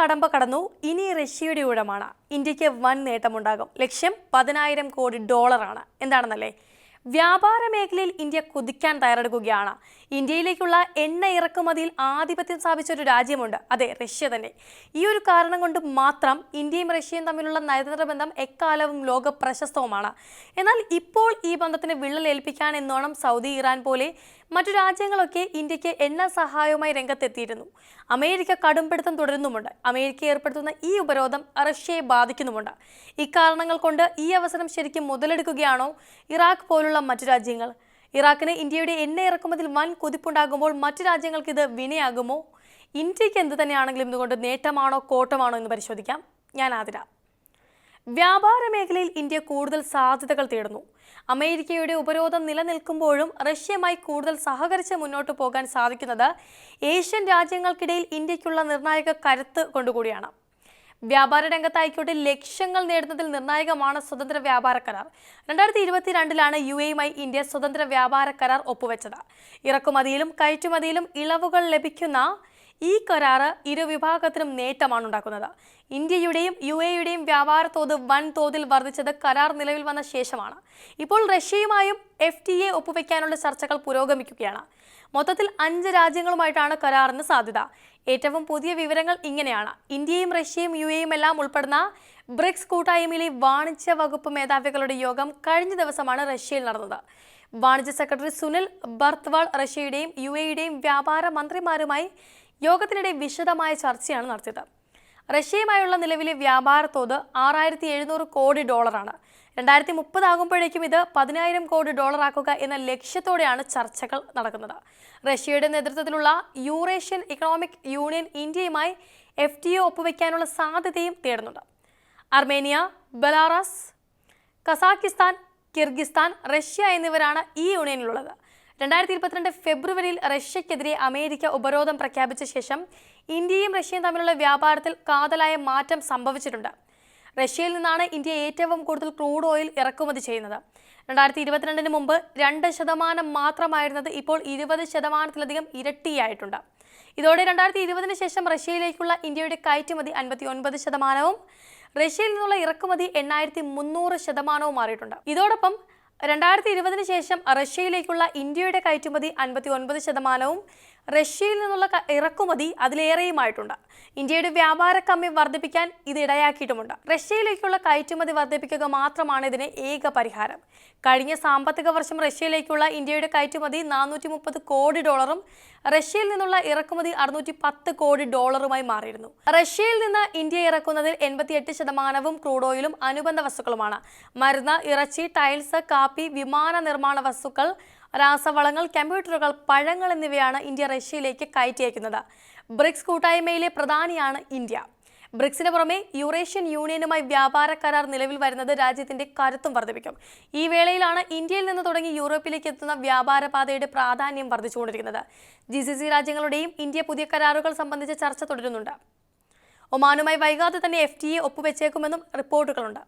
കടമ്പ കടന്നു. ഇനി റഷ്യയുടെ ഊഴമാണ് ഇന്ത്യയ്ക്ക് വൻ നേട്ടമുണ്ടാകും. ലക്ഷ്യം പതിനായിരം കോടി ഡോളറാണ്. എന്താണെന്നല്ലേ? വ്യാപാര മേഖലയിൽ ഇന്ത്യ കുതിക്കാൻ തയ്യാറെടുക്കുകയാണ്. ഇന്ത്യയിലേക്കുള്ള എണ്ണ ഇറക്കുമതിയിൽ ആധിപത്യം സ്ഥാപിച്ച ഒരു രാജ്യമുണ്ട്. അതെ റഷ്യ തന്നെ. ഈ ഒരു കാരണം കൊണ്ട് മാത്രം ഇന്ത്യയും റഷ്യയും തമ്മിലുള്ള നയതന്ത്ര ബന്ധം എക്കാലവും ലോക പ്രശസ്തവുമാണ് എന്നാൽ ഇപ്പോൾ ഈ ബന്ധത്തിന് വിള്ളലേൽപ്പിക്കാൻ എന്നോണം സൗദി ഇറാൻ പോലെ മറ്റു രാജ്യങ്ങളൊക്കെ ഇന്ത്യയ്ക്ക് എണ്ണ സഹായവുമായി രംഗത്തെത്തിയിരുന്നു. അമേരിക്ക കടുംപിടുത്തം തുടരുന്നുമുണ്ട്. അമേരിക്ക ഏർപ്പെടുത്തുന്ന ഈ ഉപരോധം റഷ്യയെ ബാധിക്കുന്നുമുണ്ട്. ഇക്കാരണങ്ങൾ കൊണ്ട് ഈ അവസരം ശരിക്കും മുതലെടുക്കുകയാണോ ഇറാഖ് പോലുള്ള മറ്റു രാജ്യങ്ങൾ. ഇറാഖിന് ഇന്ത്യയുടെ എണ്ണ ഇറക്കുമതിയിൽ വൻ കുതിപ്പുണ്ടാകുമ്പോൾ മറ്റു രാജ്യങ്ങൾക്ക് ഇത് വിനയാകുമോ? ഇന്ത്യയ്ക്ക് എന്ത് തന്നെയാണെങ്കിലും ഇതുകൊണ്ട് നേട്ടമാണോ കോട്ടമാണോ എന്ന് പരിശോധിക്കാം. ഞാൻ ആതിര. വ്യാപാര മേഖലയിൽ ഇന്ത്യ കൂടുതൽ സാധ്യതകൾ തേടുന്നു. അമേരിക്കയുടെ ഉപരോധം നിലനിൽക്കുമ്പോഴും റഷ്യയുമായി കൂടുതൽ സഹകരിച്ച് മുന്നോട്ട് പോകാൻ സാധിക്കുന്നത് ഏഷ്യൻ രാജ്യങ്ങൾക്കിടയിൽ ഇന്ത്യക്കുള്ള നിർണായക കരുത്ത് കൊണ്ടുകൂടിയാണ്. വ്യാപാര രംഗത്തായിക്കോട്ടെ ലക്ഷ്യങ്ങൾ നേടുന്നതിൽ നിർണായകമാണ് സ്വതന്ത്ര വ്യാപാര കരാർ. രണ്ടായിരത്തി ഇരുപത്തിരണ്ടിലാണ് യു എയുമായി ഇന്ത്യ സ്വതന്ത്ര വ്യാപാര കരാർ ഒപ്പുവെച്ചത്. ഇറക്കുമതിയിലും കയറ്റുമതിയിലും ഇളവുകൾ ലഭിക്കുന്ന ഈ കരാറ് ഇരുവിഭാഗത്തിനും നേട്ടമാണ് ഉണ്ടാക്കുന്നത്. ഇന്ത്യയുടെയും യു എയുടെയും വ്യാപാര തോത് വൻ തോതിൽ വർദ്ധിച്ചത് കരാർ നിലവിൽ വന്ന ശേഷമാണ്. ഇപ്പോൾ റഷ്യയുമായും എഫ് ടി എ ഒപ്പുവെക്കാനുള്ള ചർച്ചകൾ പുരോഗമിക്കുകയാണ്. മൊത്തത്തിൽ അഞ്ച് രാജ്യങ്ങളുമായിട്ടാണ് കരാറിന് സാധ്യത. ഏറ്റവും പുതിയ വിവരങ്ങൾ ഇങ്ങനെയാണ്. ഇന്ത്യയും റഷ്യയും യു എയും എല്ലാം ഉൾപ്പെടുന്ന ബ്രിക്സ് കൂട്ടായ്മയിലെ വാണിജ്യ വകുപ്പ് മേധാവികളുടെ യോഗം കഴിഞ്ഞ ദിവസമാണ് റഷ്യയിൽ നടന്നത്. വാണിജ്യ സെക്രട്ടറി സുനിൽ ബർത്വാൾ റഷ്യയുടെയും യു എയുടെയും വ്യാപാര മന്ത്രിമാരുമായി യോഗത്തിനിടെ വിശദമായ ചർച്ചയാണ് നടത്തിയത്. റഷ്യയുമായുള്ള നിലവിലെ വ്യാപാര തോത് ആറായിരത്തി എഴുന്നൂറ് കോടി ഡോളറാണ്. രണ്ടായിരത്തി മുപ്പതാകുമ്പോഴേക്കും ഇത് പതിനായിരം കോടി ഡോളറാക്കുക എന്ന ലക്ഷ്യത്തോടെയാണ് ചർച്ചകൾ നടക്കുന്നത്. റഷ്യയുടെ നേതൃത്വത്തിലുള്ള യൂറേഷ്യൻ ഇക്കണോമിക് യൂണിയൻ ഇന്ത്യയുമായി എഫ് ടി ഒ ഒപ്പുവെക്കാനുള്ള സാധ്യതയും തേടുന്നുണ്ട്. Armenia Belarus Kazakhstan Kyrgyzstan Russia എന്നിവരാണ് ഈ യൂണിയനിലുള്ളത്. രണ്ടായിരത്തി ഇരുപത്തിരണ്ട് ഫെബ്രുവരിയിൽ റഷ്യക്കെതിരെ അമേരിക്ക ഉപരോധം പ്രഖ്യാപിച്ച ശേഷം ഇന്ത്യയും റഷ്യയും തമ്മിലുള്ള വ്യാപാരത്തിൽ കാതലായ മാറ്റം സംഭവിച്ചിട്ടുണ്ട്. റഷ്യയിൽ നിന്നാണ് ഇന്ത്യ ഏറ്റവും കൂടുതൽ ക്രൂഡ് ഓയിൽ ഇറക്കുമതി ചെയ്യുന്നത്. രണ്ടായിരത്തി ഇരുപത്തിരണ്ടിന് മുമ്പ് രണ്ട് ശതമാനം മാത്രമായിരുന്നത് ഇപ്പോൾ ഇരുപത് ശതമാനത്തിലധികം ഇരട്ടിയായിട്ടുണ്ട്. ഇതോടെ രണ്ടായിരത്തി ഇരുപതിന് ശേഷം റഷ്യയിലേക്കുള്ള ഇന്ത്യയുടെ കയറ്റുമതി അൻപത്തി ഒൻപത് ശതമാനവും റഷ്യയിൽ നിന്നുള്ള ഇറക്കുമതി എണ്ണായിരത്തി മുന്നൂറ് ശതമാനവും മാറിയിട്ടുണ്ട്. ഇതോടൊപ്പം രണ്ടായിരത്തി ഇരുപതിന് ശേഷം റഷ്യയിലേക്കുള്ള ഇന്ത്യയുടെ കയറ്റുമതി അൻപത്തി ഒൻപത് ശതമാനവും റഷ്യയിൽ നിന്നുള്ള ഇറക്കുമതി അതിലേറെയുമായിട്ടുണ്ട്. ഇന്ത്യയുടെ വ്യാപാര കമ്മി വർദ്ധിപ്പിക്കാൻ ഇത് ഇടയാക്കിയിട്ടുമുണ്ട്. റഷ്യയിലേക്കുള്ള കയറ്റുമതി വർദ്ധിപ്പിക്കുക മാത്രമാണ് ഇതിന് ഏക പരിഹാരം. കഴിഞ്ഞ സാമ്പത്തിക വർഷം റഷ്യയിലേക്കുള്ള ഇന്ത്യയുടെ കയറ്റുമതി നാനൂറ്റി മുപ്പത് കോടി ഡോളറും റഷ്യയിൽ നിന്നുള്ള ഇറക്കുമതി അറുന്നൂറ്റി പത്ത് കോടി ഡോളറുമായി മാറിയിരുന്നു. റഷ്യയിൽ നിന്ന് ഇന്ത്യ ഇറക്കുന്നതിൽ എൺപത്തിയെട്ട് ശതമാനവും ക്രൂഡ് ഓയിലും അനുബന്ധ വസ്തുക്കളുമാണ്. മരുന്ന് ഇറച്ചി ടൈൽസ് കാപ്പി വിമാന നിർമ്മാണ വസ്തുക്കൾ രാസവളങ്ങൾ കമ്പ്യൂട്ടറുകൾ പഴങ്ങൾ എന്നിവയാണ് ഇന്ത്യ റഷ്യയിലേക്ക് കയറ്റി അയക്കുന്നത് ബ്രിക്സ് കൂട്ടായ്മയിലെ പ്രധാനിയാണ് ഇന്ത്യ. ബ്രിക്സിന് പുറമെ യൂറേഷ്യൻ യൂണിയനുമായി വ്യാപാര കരാർ നിലവിൽ വരുന്നത് രാജ്യത്തിന്റെ കരുത്തും വർദ്ധിപ്പിക്കും. ഈ വേളയിലാണ് ഇന്ത്യയിൽ നിന്ന് തുടങ്ങി യൂറോപ്പിലേക്ക് എത്തുന്ന വ്യാപാര പാതയുടെ പ്രാധാന്യം വർദ്ധിച്ചുകൊണ്ടിരിക്കുന്നത്. ജി സി സി രാജ്യങ്ങളുടെയും ഇന്ത്യ പുതിയ കരാറുകൾ സംബന്ധിച്ച ചർച്ച തുടരുന്നുണ്ട്. ഒമാനുമായി വൈകാതെ തന്നെ എഫ് ടി എ ഒപ്പുവെച്ചേക്കുമെന്നും റിപ്പോർട്ടുകളുണ്ട്.